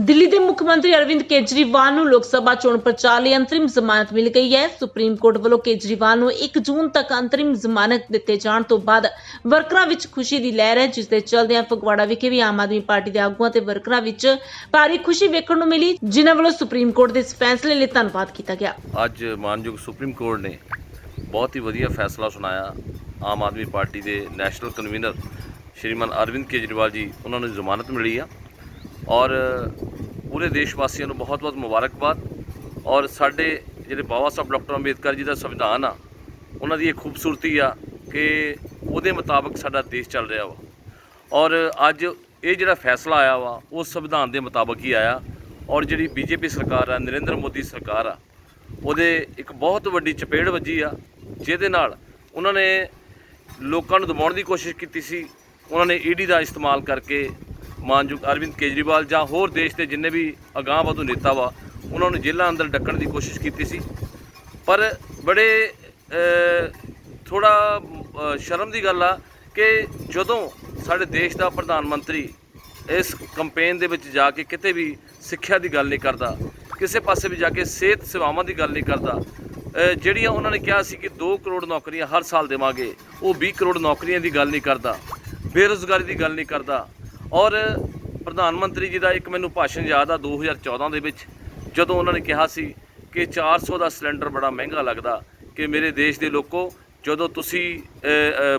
ਦਿੱਲੀ ਦੇ ਮੁੱਖ ਮੰਤਰੀ ਅਰਵਿੰਦ ਕੇਜਰੀਵਾਲ ਨੂੰ ਲੋਕ ਸਭਾ ਚੋਣ ਪ੍ਰਚਾਰ ਲਈ ਅੰਤਰਿਮ ਜ਼ਮਾਨਤ ਮਿਲ ਗਈ ਹੈ। ਸੁਪਰੀਮ ਕੋਰਟ ਵੱਲੋਂ ਕੇਜਰੀਵਾਲ ਨੂੰ 1 ਜੂਨ ਤੱਕ ਅੰਤਰਿਮ ਜ਼ਮਾਨਤ ਦਿੱਤੇ ਜਾਣ ਤੋਂ ਬਾਅਦ ਵਰਕਰਾਂ ਵਿੱਚ ਖੁਸ਼ੀ ਦੀ ਲਹਿਰ ਹੈ, ਜਿਸ ਦੇ ਚਲਦਿਆਂ ਫਗਵਾੜਾ ਵਿਖੇ ਵੀ ਆਮ ਆਦਮੀ ਪਾਰਟੀ ਦੇ ਆਗੂਆਂ ਤੇ ਵਰਕਰਾਂ ਵਿੱਚ ਭਾਰੀ ਖੁਸ਼ੀ ਵੇਖਣ ਨੂੰ ਮਿਲੀ, ਜਿਨ੍ਹਾਂ ਵੱਲੋਂ ਸੁਪਰੀਮ ਕੋਰਟ ਦੇ ਇਸ ਫੈਸਲੇ ਲਈ ਧੰਨਵਾਦ ਕੀਤਾ ਗਿਆ। ਅੱਜ ਮਾਨਯੋਗ ਸੁਪਰੀਮ ਕੋਰਟ ਨੇ ਬਹੁਤ ਹੀ ਵਧੀਆ ਫੈਸਲਾ ਸੁਣਾਇਆ। ਆਮ ਆਦਮੀ ਪਾਰਟੀ ਦੇ ਨੈਸ਼ਨਲ ਕਨਵੀਨਰ ਸ਼੍ਰੀਮਾਨ ਅਰਵਿੰਦ ਕੇਜਰੀਵਾਲ ਜੀ, ਉਹਨਾਂ ਨੂੰ ਜ਼ਮਾਨਤ ਮਿਲੀ ਆ। ਔਰ ਪੂਰੇ ਦੇਸ਼ ਵਾਸੀਆਂ ਨੂੰ ਬਹੁਤ-ਬਹੁਤ ਮੁਬਾਰਕਬਾਦ। ਔਰ ਸਾਡੇ ਜਿਹੜੇ ਬਾਬਾ ਸਾਹਿਬ ਡਾਕਟਰ ਅੰਬੇਦਕਰ ਜੀ ਦਾ ਸੰਵਿਧਾਨ ਆ, ਉਹਨਾਂ ਦੀ ਇਹ ਖੂਬਸੂਰਤੀ ਆ ਕਿ ਉਹਦੇ ਮੁਤਾਬਕ ਸਾਡਾ ਦੇਸ਼ ਚੱਲ ਰਿਹਾ ਵਾ। ਔਰ ਅੱਜ ਇਹ ਜਿਹੜਾ ਫੈਸਲਾ ਆਇਆ ਵਾ, ਉਹ ਸੰਵਿਧਾਨ ਦੇ ਮੁਤਾਬਕ ਹੀ ਆਇਆ। ਔਰ ਜਿਹੜੀ ਬੀਜੇਪੀ ਸਰਕਾਰ ਆ, ਨਰਿੰਦਰ ਮੋਦੀ ਸਰਕਾਰ ਆ, ਉਹਦੇ ਇੱਕ ਬਹੁਤ ਵੱਡੀ ਚਪੇੜ ਵੱਜੀ ਆ, ਜਿਹਦੇ ਨਾਲ ਉਹਨਾਂ ਨੇ ਲੋਕਾਂ ਨੂੰ ਦਬਾਉਣ ਦੀ ਕੋਸ਼ਿਸ਼ ਕੀਤੀ ਸੀ। ਉਹਨਾਂ ਨੇ ਈਡੀ ਦਾ ਇਸਤੇਮਾਲ ਕਰਕੇ ਮਾਨਯੋਗ ਅਰਵਿੰਦ ਕੇਜਰੀਵਾਲ ਜਾਂ ਹੋਰ ਦੇਸ਼ ਦੇ ਜਿੰਨੇ ਵੀ ਅਗਾਂਹ ਵਧੂ ਨੇਤਾ ਵਾ, ਉਹਨਾਂ ਨੂੰ ਜੇਲ੍ਹਾਂ ਅੰਦਰ ਡੱਕਣ ਦੀ ਕੋਸ਼ਿਸ਼ ਕੀਤੀ ਸੀ। ਪਰ ਬੜੇ ਥੋੜਾ ਸ਼ਰਮ ਦੀ ਗੱਲ ਆ ਕਿ ਜਦੋਂ ਸਾਡੇ ਦੇਸ਼ ਦਾ ਪ੍ਰਧਾਨ ਮੰਤਰੀ ਇਸ ਕੈਂਪੇਨ ਦੇ ਵਿੱਚ ਜਾ ਕੇ ਕਿਤੇ ਵੀ ਸਿੱਖਿਆ ਦੀ ਗੱਲ ਨਹੀਂ ਕਰਦਾ, ਕਿਸੇ ਪਾਸੇ ਵੀ ਜਾ ਕੇ ਸਿਹਤ ਸੇਵਾਵਾਂ ਦੀ ਗੱਲ ਨਹੀਂ ਕਰਦਾ ਜਿਹੜੀਆਂ ਉਹਨਾਂ ਨੇ ਕਿਹਾ ਸੀ ਕਿ 2 ਕਰੋੜ ਨੌਕਰੀਆਂ ਹਰ ਸਾਲ ਦੇਵਾਂਗੇ, ਉਹ 20 ਕਰੋੜ ਨੌਕਰੀਆਂ ਦੀ ਗੱਲ ਨਹੀਂ ਕਰਦਾ, ਬੇਰੁਜ਼ਗਾਰੀ ਦੀ ਗੱਲ ਨਹੀਂ ਕਰਦਾ ਔਰ ਪ੍ਰਧਾਨ ਮੰਤਰੀ ਜੀ ਦਾ ਇੱਕ ਮੈਨੂੰ ਭਾਸ਼ਣ ਯਾਦ ਆ 2014 ਦੇ ਵਿੱਚ, ਜਦੋਂ ਉਹਨਾਂ ਨੇ ਕਿਹਾ ਸੀ ਕਿ 400 ਦਾ ਸਿਲੰਡਰ ਬੜਾ ਮਹਿੰਗਾ ਲੱਗਦਾ ਕਿ ਮੇਰੇ ਦੇਸ਼ ਦੇ ਲੋਕੋ, ਜਦੋਂ ਤੁਸੀਂ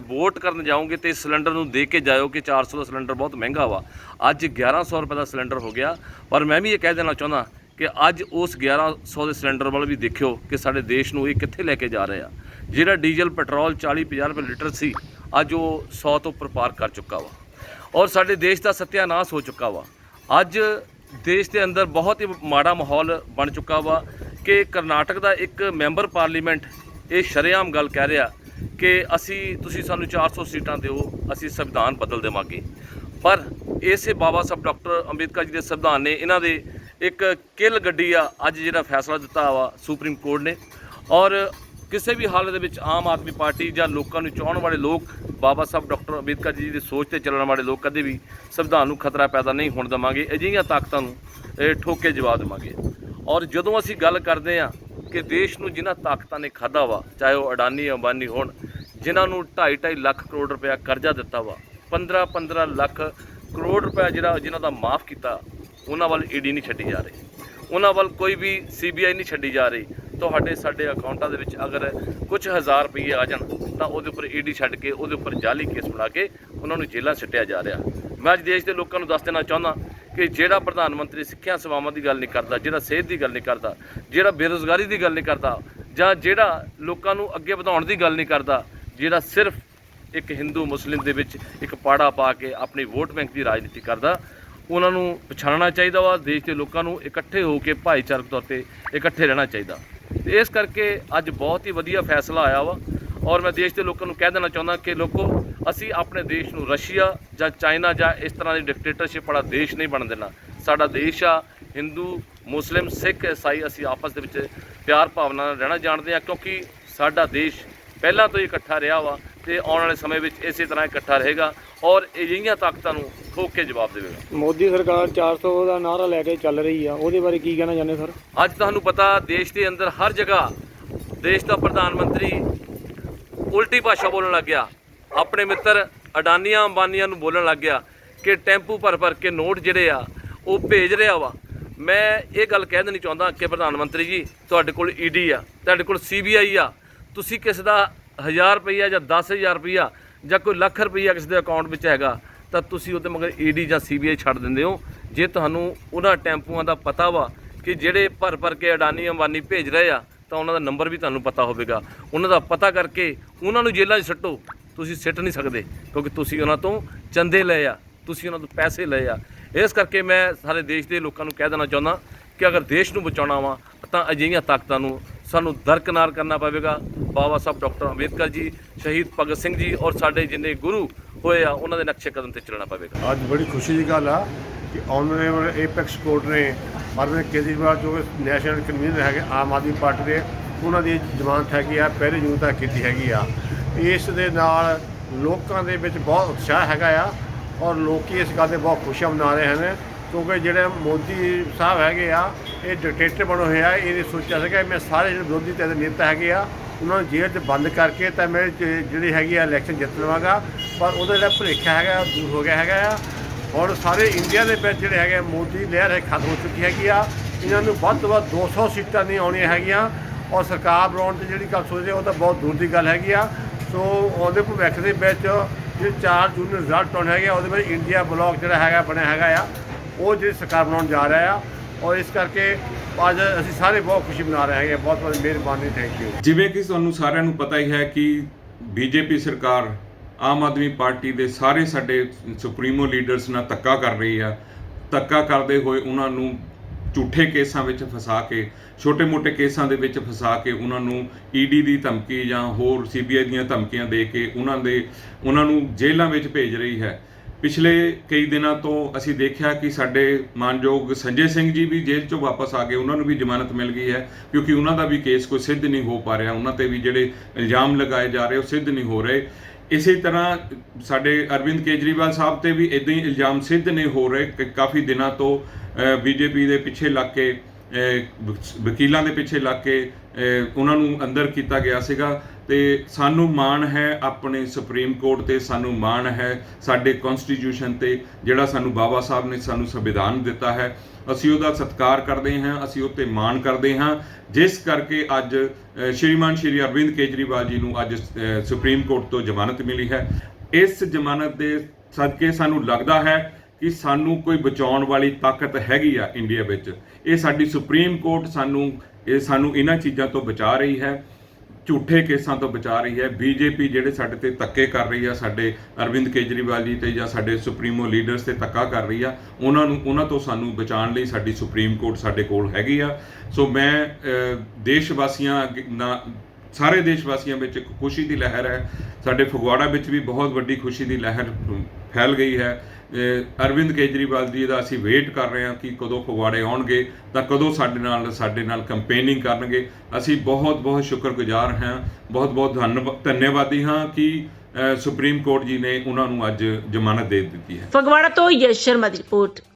ਵੋਟ ਕਰਨ ਜਾਓਗੇ ਤੇ ਸਿਲੰਡਰ ਨੂੰ ਦੇ ਕੇ ਜਾਇਓ ਕਿ 400 ਦਾ ਸਿਲੰਡਰ ਬਹੁਤ ਮਹਿੰਗਾ ਵਾ। ਅੱਜ 1100 ਰੁਪਏ ਦਾ ਸਿਲੰਡਰ ਹੋ ਗਿਆ। ਪਰ ਮੈਂ ਵੀ ਇਹ ਕਹਿ ਦੇਣਾ ਚਾਹੁੰਦਾ ਕਿ ਅੱਜ ਉਸ 1100 ਦੇ ਸਿਲੰਡਰ ਵੱਲ ਵੀ ਦੇਖਿਓ ਕਿ ਸਾਡੇ ਦੇਸ਼ ਨੂੰ ਇਹ ਕਿੱਥੇ ਲੈ ਕੇ ਜਾ ਰਹੇ ਆ। ਜਿਹੜਾ ਡੀਜ਼ਲ, ਪੈਟਰੋਲ 40 50 ਰੁਪਏ ਲੀਟਰ ਸੀ, ਅੱਜ ਉਹ 100 ਤੋਂ ਉੱਪਰ ਪਾਰ ਕਰ ਚੁੱਕਾ ਵਾ। ਔਰ ਸਾਡੇ ਦੇਸ਼ ਦਾ ਸਤਿਆਨਾਸ਼ ਹੋ ਚੁੱਕਾ ਵਾ। ਅੱਜ ਦੇਸ਼ ਦੇ ਅੰਦਰ ਬਹੁਤ ਹੀ ਮਾੜਾ ਮਾਹੌਲ ਬਣ ਚੁੱਕਾ ਵਾ ਕਿ ਕਰਨਾਟਕ ਦਾ ਇੱਕ ਮੈਂਬਰ ਪਾਰਲੀਮੈਂਟ ਇਹ ਸ਼ਰੇਆਮ ਗੱਲ ਕਹਿ ਰਿਹਾ ਕਿ ਅਸੀਂ, ਤੁਸੀਂ ਸਾਨੂੰ 400 ਸੀਟਾਂ ਦਿਓ, ਅਸੀਂ ਸੰਵਿਧਾਨ ਬਦਲ ਦੇਵਾਂਗੇ। ਪਰ ਇਸੇ ਬਾਬਾ ਸਾਹਿਬ ਡਾਕਟਰ ਅੰਬੇਦਕਰ ਜੀ ਦੇ ਸੰਵਿਧਾਨ ਨੇ ਇਹਨਾਂ ਦੇ ਇੱਕ ਕਿੱਲ ਗੱਡੀ ਆ, ਅੱਜ ਜਿਹੜਾ ਫੈਸਲਾ ਦਿੱਤਾ ਵਾ ਸੁਪਰੀਮ ਕੋਰਟ ਨੇ। ਔਰ ਕਿਸੇ ਵੀ ਹਾਲਤ ਦੇ ਵਿੱਚ ਆਮ ਆਦਮੀ ਪਾਰਟੀ ਜਾਂ ਲੋਕਾਂ ਨੂੰ ਚਾਹਣ ਵਾਲੇ ਲੋਕ, ਬਾਬਾ ਸਾਹਿਬ ਡਾਕਟਰ ਅੰਬੇਦਕਰ ਜੀ ਦੀ ਸੋਚ ਤੇ ਚੱਲਣ ਵਾਲੇ ਲੋਕ ਕਦੇ ਵੀ ਸੰਵਿਧਾਨ ਨੂੰ ਖਤਰਾ ਪੈਦਾ ਨਹੀਂ ਹੋਣ ਦੇਵਾਂਗੇ, ਅਜਿਹੀਆਂ ਤਾਕਤਾਂ ਨੂੰ ਇਹ ਠੋਕ ਕੇ ਜਵਾਬ ਦੇਵਾਂਗੇ। ਔਰ ਜਦੋਂ ਅਸੀਂ ਗੱਲ ਕਰਦੇ ਹਾਂ ਕਿ ਦੇਸ਼ ਨੂੰ ਜਿਨ੍ਹਾਂ ਤਾਕਤਾਂ ਨੇ ਖਾਦਾ ਵਾ, ਚਾਹੇ ਉਹ ਅਡਾਨੀ ਅੰਬਾਨੀ ਹੋਣ, ਜਿਨ੍ਹਾਂ ਨੂੰ 2.5 2.5 ਲੱਖ ਕਰੋੜ ਰੁਪਇਆ ਕਰਜ਼ਾ ਦਿੱਤਾ ਵਾ 15 15 ਲੱਖ ਕਰੋੜ ਰੁਪਇਆ ਜਿਹੜਾ ਜਿਨ੍ਹਾਂ ਦਾ ਮਾਫ ਕੀਤਾ, ਉਹਨਾਂ ਵੱਲ ਈਡੀ ਨਹੀਂ ਛੱਡੀ ਜਾ ਰਹੀ। ਉਹਨਾਂ ਵੱਲ ਕੋਈ ਵੀ ਸੀਬੀਆਈ ਨਹੀਂ ਛੱਡੀ ਜਾ ਰਹੀ। ਤੁਹਾਡੇ ਸਾਡੇ ਅਕਾਊਂਟਾਂ ਦੇ ਵਿੱਚ ਅਗਰ ਕੁਝ ਹਜ਼ਾਰ ਰੁਪਏ ਆ ਜਾਣ, ਤਾਂ ਉਹਦੇ ਉੱਪਰ ਈਡੀ ਛੱਡ ਕੇ ਉਹਦੇ ਉੱਪਰ ਜਾਲੀ ਕੇਸ ਬਣਾ ਕੇ ਉਹਨਾਂ ਨੂੰ ਜੇਲ੍ਹਾਂ ਸਿੱਟਿਆ ਜਾ ਰਿਹਾ। ਮੈਂ ਅੱਜ ਦੇਸ਼ ਦੇ ਲੋਕਾਂ ਨੂੰ ਦੱਸ ਦੇਣਾ ਚਾਹੁੰਦਾ ਕਿ ਜਿਹੜਾ ਪ੍ਰਧਾਨ ਮੰਤਰੀ ਸਿੱਖਿਆ ਸੇਵਾਵਾਂ ਦੀ ਗੱਲ ਨਹੀਂ ਕਰਦਾ, ਜਿਹੜਾ ਸਿਹਤ ਦੀ ਗੱਲ ਨਹੀਂ ਕਰਦਾ, ਜਿਹੜਾ ਬੇਰੁਜ਼ਗਾਰੀ ਦੀ ਗੱਲ ਨਹੀਂ ਕਰਦਾ, ਜਾਂ ਜਿਹੜਾ ਲੋਕਾਂ ਨੂੰ ਅੱਗੇ ਵਧਾਉਣ ਦੀ ਗੱਲ ਨਹੀਂ ਕਰਦਾ, ਜਿਹੜਾ ਸਿਰਫ ਇੱਕ ਹਿੰਦੂ ਮੁਸਲਿਮ ਦੇ ਵਿੱਚ ਇੱਕ ਪਾੜਾ ਪਾ ਕੇ ਆਪਣੀ ਵੋਟ ਬੈਂਕ ਦੀ ਰਾਜਨੀਤੀ ਕਰਦਾ, ਉਹਨਾਂ ਨੂੰ ਪਛਾਣਨਾ ਚਾਹੀਦਾ ਵਾ, ਦੇਸ਼ ਦੇ ਲੋਕਾਂ ਨੂੰ ਇਕੱਠੇ ਹੋ ਕੇ ਭਾਈਚਾਰਕ ਤੌਰ ਤੇ ਇਕੱਠੇ ਰਹਿਣਾ ਚਾਹੀਦਾ। ਤੇ ਇਸ ਕਰਕੇ ਅੱਜ ਬਹੁਤ ਹੀ ਵਧੀਆ ਫੈਸਲਾ ਆਇਆ ਵਾ। ਔਰ ਮੈਂ ਦੇਸ਼ ਦੇ ਲੋਕਾਂ ਨੂੰ ਕਹਿ ਦੇਣਾ ਚਾਹੁੰਦਾ ਕਿ ਲੋਕੋ, ਅਸੀਂ ਆਪਣੇ ਦੇਸ਼ ਨੂੰ ਰਸ਼ੀਆ ਜਾਂ ਚਾਈਨਾ ਜਾਂ ਇਸ ਤਰ੍ਹਾਂ ਦੀ ਡਿਕਟੇਟਰਸ਼ਿਪ ਵਾਲਾ ਦੇਸ਼ ਨਹੀਂ ਬਣ ਦੇਣਾ। ਸਾਡਾ ਦੇਸ਼ ਆ, ਹਿੰਦੂ, ਮੁਸਲਿਮ, ਸਿੱਖ, ਈਸਾਈ, ਅਸੀਂ ਆਪਸ ਦੇ ਵਿੱਚ ਪਿਆਰ ਭਾਵਨਾ ਨਾਲ ਰਹਿਣਾ ਜਾਣਦੇ ਆ ਕਿਉਂਕਿ ਸਾਡਾ ਦੇਸ਼ ਪਹਿਲਾਂ ਤੋਂ ਹੀ ਇਕੱਠਾ ਰਿਹਾ ਵਾ ਤੇ ਆਉਣ ਵਾਲੇ ਸਮੇਂ ਵਿੱਚ ਇਸੇ ਤਰ੍ਹਾਂ ਇਕੱਠਾ ਰਹੇਗਾ। ਔਰ ਅਜਿਹੀਆਂ ਤਾਕਤਾਂ ਨੂੰ ਠੋਕ ਕੇ ਜਵਾਬ ਦੇਵੇਗਾ ਮੋਦੀ ਸਰਕਾਰ 400 ਦਾ ਨਾਰਾ ਲੈ ਕੇ ਚੱਲ ਰਹੀ ਆ ਉਹਦੇ ਬਾਰੇ ਕੀ ਕਹਿਣਾ ਚਾਹੁੰਦੇ ਸਰ? ਅੱਜ ਤੁਹਾਨੂੰ ਪਤਾ ਦੇਸ਼ ਦੇ ਅੰਦਰ ਹਰ ਜਗ੍ਹਾ ਦੇਸ਼ ਦਾ ਪ੍ਰਧਾਨ ਮੰਤਰੀ ਉਲਟੀ ਭਾਸ਼ਾ ਬੋਲਣ ਲੱਗ ਗਿਆ। ਆਪਣੇ ਮਿੱਤਰ ਅਡਾਨੀਆਂ ਅੰਬਾਨੀਆਂ ਨੂੰ ਬੋਲਣ ਲੱਗ ਗਿਆ ਕਿ ਟੈਂਪੂ ਭਰ ਭਰ ਕੇ ਨੋਟ ਜਿਹੜੇ ਆ ਉਹ ਭੇਜ ਰਿਹਾ ਵਾ। ਮੈਂ ਇਹ ਗੱਲ ਕਹਿ ਦੇਣੀ ਚਾਹੁੰਦਾ ਕਿ ਪ੍ਰਧਾਨ ਮੰਤਰੀ ਜੀ ਤੁਹਾਡੇ ਕੋਲ ਈਡੀ ਆ ਤੁਹਾਡੇ ਕੋਲ ਸੀਬੀਆਈ ਆ। ਤੁਸੀਂ ਕਿਸੇ ਦਾ 1000 ਰੁਪਈਆ ਜਾਂ 10000 ਰੁਪਈਆ ਜਾਂ ਕੋਈ ਲੱਖ ਰੁਪਈਆ ਕਿਸੇ ਦੇ ਅਕਾਊਂਟ ਵਿੱਚ ਹੈਗਾ ਤਾਂ ਤੁਸੀਂ ਉਹਦੇ ਮਗਰ ਈਡੀ ਜਾਂ ਸੀਬੀਆਈ ਛੱਡ ਦਿੰਦੇ ਹੋ। ਜੇ ਤੁਹਾਨੂੰ ਉਹਨਾਂ ਟੈਂਪੂਆਂ ਦਾ ਪਤਾ ਵਾ ਕਿ ਜਿਹੜੇ ਭਰ ਭਰ ਕੇ ਅਡਾਨੀ ਅੰਬਾਨੀ ਭੇਜ ਰਹੇ ਆ, ਤਾਂ ਉਹਨਾਂ ਦਾ ਨੰਬਰ ਵੀ ਤੁਹਾਨੂੰ ਪਤਾ ਹੋਵੇਗਾ। ਉਹਨਾਂ ਦਾ ਪਤਾ ਕਰਕੇ ਉਹਨਾਂ ਨੂੰ ਜੇਲ੍ਹਾਂ 'ਚ ਸੱਟੋ। ਤੁਸੀਂ ਸਿੱਟ ਨਹੀਂ ਸਕਦੇ, ਕਿਉਂਕਿ ਤੁਸੀਂ ਉਹਨਾਂ ਤੋਂ ਚੰਦੇ ਲਏ ਆ। ਤੁਸੀਂ ਉਹਨਾਂ ਤੋਂ ਪੈਸੇ ਲਏ ਆ। ਇਸ ਕਰਕੇ ਮੈਂ ਸਾਰੇ ਦੇਸ਼ ਦੇ ਲੋਕਾਂ ਨੂੰ ਕਹਿ ਦੇਣਾ ਚਾਹੁੰਦਾ ਕਿ ਅਗਰ ਦੇਸ਼ ਨੂੰ ਬਚਾਉਣਾ ਵਾ, ਤਾਂ ਅਜਿਹੀਆਂ ਤਾਕਤਾਂ ਨੂੰ ਸਾਨੂੰ ਦਰਕਨਾਰ ਕਰਨਾ ਪਵੇਗਾ। ਬਾਬਾ ਸਾਹਿਬ ਡਾਕਟਰ ਅੰਬੇਦਕਰ ਜੀ, ਸ਼ਹੀਦ ਭਗਤ ਸਿੰਘ ਜੀ ਔਰ ਸਾਡੇ ਜਿੰਨੇ ਗੁਰੂ ਹੋਏ ਆ, ਉਹਨਾਂ ਦੇ ਨਕਸ਼ੇ ਕਦਮ ਤੇ ਚੱਲਣਾ ਪਵੇਗਾ। ਅੱਜ ਬੜੀ ਖੁਸ਼ੀ ਦੀ ਗੱਲ ਆ ਕਿ ਆਨਰੇਬਲ ਏਪੈਕਸ ਕੋਰਟ ਨੇ ਅਰਵਿੰਦ ਕੇਜਰੀਵਾਲ ਜੋ ਕਿ ਨੈਸ਼ਨਲ ਕਨਵੀਨਰ ਹੈਗੇ, ਆਮ ਆਦਮੀ ਪਾਰਟੀ ਦੇ, ਉਹਨਾਂ ਦੀ ਜ਼ਮਾਨਤ ਹੈਗੀ ਆ, ਪਹਿਲੇ ਜੂਨ ਤੱਕ ਕੀਤੀ ਹੈਗੀ ਆ। ਇਸ ਦੇ ਨਾਲ ਲੋਕਾਂ ਦੇ ਵਿੱਚ ਬਹੁਤ ਉਤਸ਼ਾਹ ਹੈਗਾ ਆ ਔਰ ਲੋਕੀ ਇਸ ਗੱਲ 'ਤੇ ਬਹੁਤ ਖੁਸ਼ੀਆਂ ਮਨਾ ਰਹੇ ਹਨ ਕਿਉਂਕਿ ਜਿਹੜੇ ਮੋਦੀ ਸਾਹਿਬ ਹੈਗੇ ਆ, ਇਹ ਡਿਕਟੇਟਰ ਬਣੇ ਹੋਏ ਆ ਇਹਨੇ ਸੋਚਿਆ ਸੀਗਾ ਮੈਂ ਸਾਰੇ ਜਿਹੜੇ ਵਿਰੋਧੀ ਤੇ ਨੇਤਾ ਹੈਗੇ ਆ ਉਹਨਾਂ ਨੂੰ ਜੇਲ੍ਹ 'ਚ ਬੰਦ ਕਰਕੇ ਤਾਂ ਮੈਂ ਜ- ਜਿਹੜੀ ਹੈਗੀ ਆ ਇਲੈਕਸ਼ਨ ਜਿੱਤ ਲਵਾਂਗਾ ਪਰ ਉਹਦਾ ਜਿਹੜਾ ਭੁਲੇਖਾ ਹੈਗਾ ਦੂਰ ਹੋ ਗਿਆ ਹੈਗਾ ਆ। ਔਰ ਸਾਰੇ ਇੰਡੀਆ ਦੇ ਵਿੱਚ ਜਿਹੜੇ ਹੈਗੇ ਆ, ਮੋਦੀ ਲਹਿਰ ਹੈ ਖਤਮ ਹੋ ਚੁੱਕੀ ਹੈਗੀ ਆ। ਇਹਨਾਂ ਨੂੰ ਵੱਧ ਤੋਂ ਵੱਧ 200 ਸੀਟਾਂ ਨਹੀਂ ਆਉਣੀਆਂ ਹੈਗੀਆਂ ਔਰ ਸਰਕਾਰ ਬਣਾਉਣ ਦੀ ਜਿਹੜੀ ਗੱਲ ਸੋਚਦੇ ਉਹ ਤਾਂ ਬਹੁਤ ਦੂਰ ਦੀ ਗੱਲ ਹੈਗੀ ਆ। ਸੋ ਉਹਦੇ ਭਵਿੱਖ ਦੇ ਵਿੱਚ ਜਿਹੜੇ 4 ਜੂਨ ਨੂੰ ਰਿਜ਼ਲਟ ਆਉਣੇ ਹੈਗੇ ਆ, ਉਹਦੇ ਵਿੱਚ ਇੰਡੀਆ ਬਲੌਕ ਜਿਹੜਾ ਹੈਗਾ ਬਣਿਆ ਹੈਗਾ ਆ। ਉਹ ਜਿਹੜੀ ਸਰਕਾਰ ਬਣਾਉਣ ਜਾ ਰਿਹਾ ਆ। ਔਰ ਇਸ ਕਰਕੇ ਅੱਜ ਅਸੀਂ ਸਾਰੇ ਬਹੁਤ ਖੁਸ਼ੀ ਮਨਾ ਰਹੇ ਹੈਗੇ, ਬਹੁਤ ਬਹੁਤ ਮਿਹਰਬਾਨੀ ਥੈਂਕ ਯੂ ਜਿਵੇਂ ਕਿ ਤੁਹਾਨੂੰ ਸਾਰਿਆਂ ਨੂੰ ਪਤਾ ਹੀ ਹੈ ਕਿ ਬੀਜੇਪੀ ਸਰਕਾਰ ਆਮ ਆਦਮੀ ਪਾਰਟੀ ਦੇ ਸਾਰੇ ਸਾਡੇ ਸੁਪਰੀਮੋ ਲੀਡਰਸ ਨਾਲ ਧੱਕਾ ਕਰ ਰਹੀ ਆ। ਧੱਕਾ ਕਰਦੇ ਹੋਏ ਉਹਨਾਂ ਨੂੰ ਝੂਠੇ ਕੇਸਾਂ ਵਿੱਚ ਫਸਾ ਕੇ, ਛੋਟੇ-ਮੋਟੇ ਕੇਸਾਂ ਦੇ ਵਿੱਚ ਫਸਾ ਕੇ ਉਹਨਾਂ ਨੂੰ ਈਡੀ ਦੀ ਧਮਕੀ ਜਾਂ ਹੋਰ ਸੀਬੀਆਈ ਦੀਆਂ ਧਮਕੀਆਂ ਦੇ ਕੇ ਉਹਨਾਂ ਦੇ, ਉਹਨਾਂ ਨੂੰ ਜੇਲ੍ਹਾਂ ਵਿੱਚ ਭੇਜ ਰਹੀ ਹੈ। ਪਿਛਲੇ ਕਈ ਦਿਨਾਂ ਤੋਂ ਅਸੀਂ ਦੇਖਿਆ ਕਿ ਸਾਡੇ ਮਾਨਯੋਗ ਸੰਜੇ ਸਿੰਘ ਜੀ ਵੀ ਜੇਲ੍ਹ ਚੋਂ ਵਾਪਸ ਆ ਗਏ ਉਹਨਾਂ ਨੂੰ ਵੀ ਜ਼ਮਾਨਤ ਮਿਲ ਗਈ ਹੈ, ਕਿਉਂਕਿ ਉਹਨਾਂ ਦਾ ਵੀ ਕੇਸ ਕੋਈ ਸਿੱਧ ਨਹੀਂ ਹੋ ਪਾ ਰਿਹਾ, ਉਹਨਾਂ ਤੇ ਵੀ ਜਿਹੜੇ ਇਲਜ਼ਾਮ ਲਗਾਏ ਜਾ ਰਹੇ ਉਹ ਸਿੱਧ ਨਹੀਂ ਹੋ ਰਹੇ। ਇਸੇ ਤਰ੍ਹਾਂ ਸਾਡੇ ਅਰਵਿੰਦ ਕੇਜਰੀਵਾਲ ਸਾਹਿਬ ਤੇ ਵੀ ਇਦਾਂ ਹੀ ਇਲਜ਼ਾਮ ਸਿੱਧ ਨਹੀਂ ਹੋ ਰਹੇ ਕਿ ਕਾਫੀ ਦਿਨਾਂ ਤੋਂ ਬੀਜੇਪੀ ਦੇ ਪਿੱਛੇ ਲੱਗ ਕੇ ਵਕੀਲਾਂ ਦੇ ਪਿੱਛੇ ਲੱਗ ਕੇ ਉਹਨਾਂ ਨੂੰ ਅੰਦਰ ਕੀਤਾ ਗਿਆ ਸੀਗਾ ਤੇ ਸਾਨੂੰ ਮਾਣ ਹੈ ਆਪਣੇ ਸੁਪਰੀਮ ਕੋਰਟ ਤੇ, ਸਾਨੂੰ ਮਾਣ ਹੈ ਸਾਡੇ ਕਨਸਟੀਟਿਊਸ਼ਨ ਤੇ, ਜਿਹੜਾ ਸਾਨੂੰ ਬਾਬਾ ਸਾਹਿਬ ਨੇ ਸਾਨੂੰ ਸੰਵਿਧਾਨ ਦਿੱਤਾ ਹੈ। ਅਸੀਂ ਉਹਦਾ ਸਤਿਕਾਰ ਕਰਦੇ ਹਾਂ, ਅਸੀਂ ਉੱਤੇ ਮਾਣ ਕਰਦੇ ਹਾਂ। ਜਿਸ ਕਰਕੇ ਅੱਜ ਸ਼੍ਰੀਮਾਨ ਸ਼੍ਰੀ ਅਰਵਿੰਦ ਕੇਜਰੀਵਾਲ ਜੀ ਨੂੰ ਅੱਜ ਸੁਪਰੀਮ ਕੋਰਟ ਤੋਂ ਜ਼ਮਾਨਤ ਮਿਲੀ ਹੈ। ਇਸ ਜ਼ਮਾਨਤ ਦੇ ਸਦਕੇ ਸਾਨੂੰ ਲੱਗਦਾ ਹੈ ਕਿ ਸਾਨੂੰ ਕੋਈ ਬਚਾਉਣ ਵਾਲੀ ਤਾਕਤ ਹੈਗੀ ਆ ਇੰਡੀਆ ਵਿੱਚ। ਇਹ ਸਾਡੀ ਸੁਪਰੀਮ ਕੋਰਟ ਸਾਨੂੰ ਇਹ ਸਾਨੂੰ ਇਹਨਾਂ ਚੀਜ਼ਾਂ ਤੋਂ ਬਚਾ ਰਹੀ ਹੈ, ਝੂਠੇ ਕੇਸਾਂ ਤੋਂ ਬਚਾ ਰਹੀ ਹੈ। ਬੀਜੇਪੀ ਜਿਹੜੇ ਸਾਡੇ ਤੇ ਧੱਕੇ ਕਰ ਰਹੀ ਆ, ਸਾਡੇ ਅਰਵਿੰਦ ਕੇਜਰੀਵਾਲ ਜੀ ਤੇ ਜਾਂ ਸਾਡੇ ਸੁਪਰੀਮੋ ਲੀਡਰਸ ਤੇ ਧੱਕਾ ਕਰ ਰਹੀ ਆ, ਉਹਨਾਂ ਨੂੰ, ਉਹਨਾਂ ਤੋਂ ਸਾਨੂੰ ਬਚਾਉਣ ਲਈ ਸਾਡੀ ਸੁਪਰੀਮ ਕੋਰਟ ਸਾਡੇ ਕੋਲ ਹੈਗੀ ਆ। ਸੋ ਮੈਂ ਦੇਸ਼ ਵਾਸੀਆਂ ਅੱਗੇ ਨਾ, ਸਾਰੇ ਦੇਸ਼ ਵਾਸੀਆਂ ਵਿੱਚ ਇੱਕ ਖੁਸ਼ੀ ਦੀ ਲਹਿਰ ਹੈ। ਸਾਡੇ ਫਗਵਾੜਾ ਵਿੱਚ ਵੀ ਬਹੁਤ ਵੱਡੀ ਖੁਸ਼ੀ ਦੀ ਲਹਿਰ ਫੈਲ ਗਈ ਹੈ। ਅਰਵਿੰਦ ਕੇਜਰੀਵਾਲ ਜੀ ਦਾ ਅਸੀਂ ਵੇਟ ਕਰ ਰਹੇ ਹਾਂ ਕਿ ਕਦੋਂ ਫਗਵਾੜੇ ਆਉਣਗੇ, ਤਾਂ ਕਦੋਂ ਸਾਡੇ ਨਾਲ ਸਾਡੇ ਨਾਲ ਕੰਪੇਨਿੰਗ ਕਰਨਗੇ। ਅਸੀਂ ਬਹੁਤ ਬਹੁਤ ਸ਼ੁਕਰਗੁਜ਼ਾਰ ਹਾਂ, ਬਹੁਤ ਬਹੁਤ ਧੰਨਵਾ- ਧੰਨਵਾਦੀ ਹਾਂ ਕਿ ਸੁਪਰੀਮ ਕੋਰਟ ਜੀ ਨੇ ਉਹਨਾਂ ਨੂੰ ਅੱਜ ਜ਼ਮਾਨਤ ਦੇ ਦਿੱਤੀ ਹੈ। ਫਗਵਾੜਾ ਤੋਂ ਯਸ਼ ਸ਼ਰਮਾ ਦੀ ਰਿਪੋਰਟ।